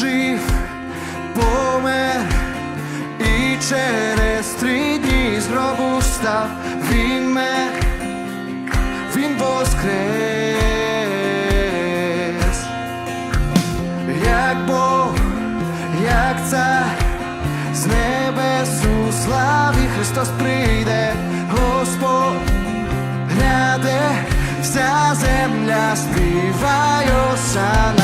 жив, помер і через три дні з гробу став. Він мер, він воскрес, як Бог, як цар з небес у славі Христос прийде, Господь гляде, вся земля співає осана.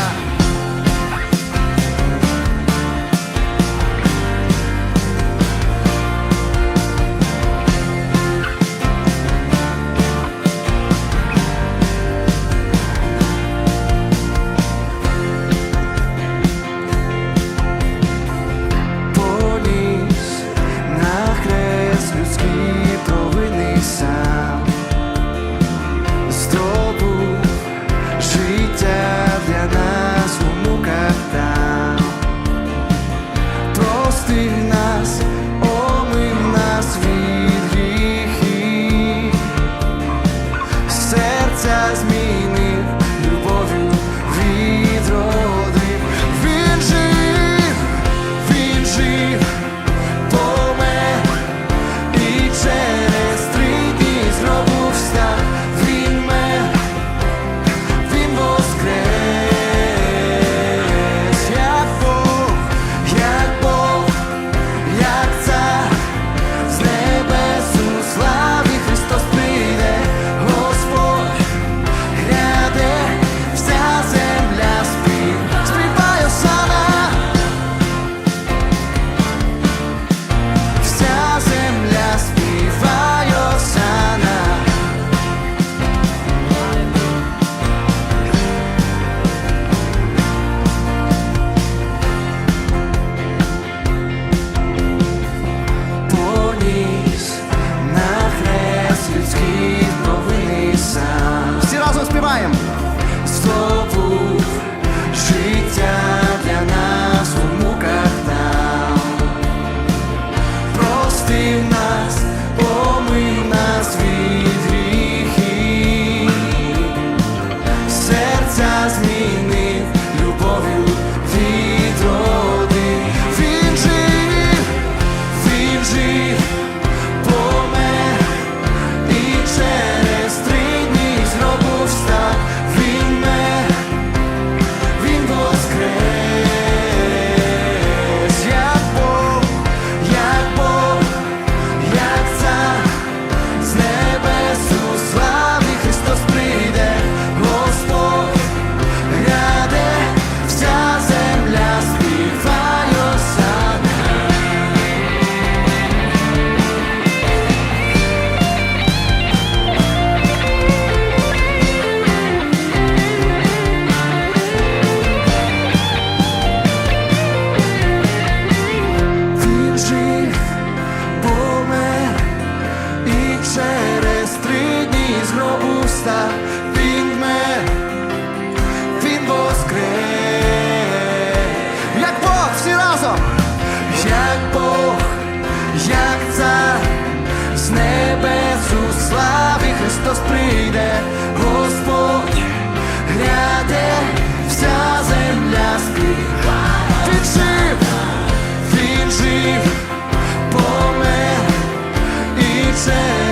so Отця, з небесу слави Христос прийде, Господь гляде, вся земля співає. Він жив, він жив, помер і через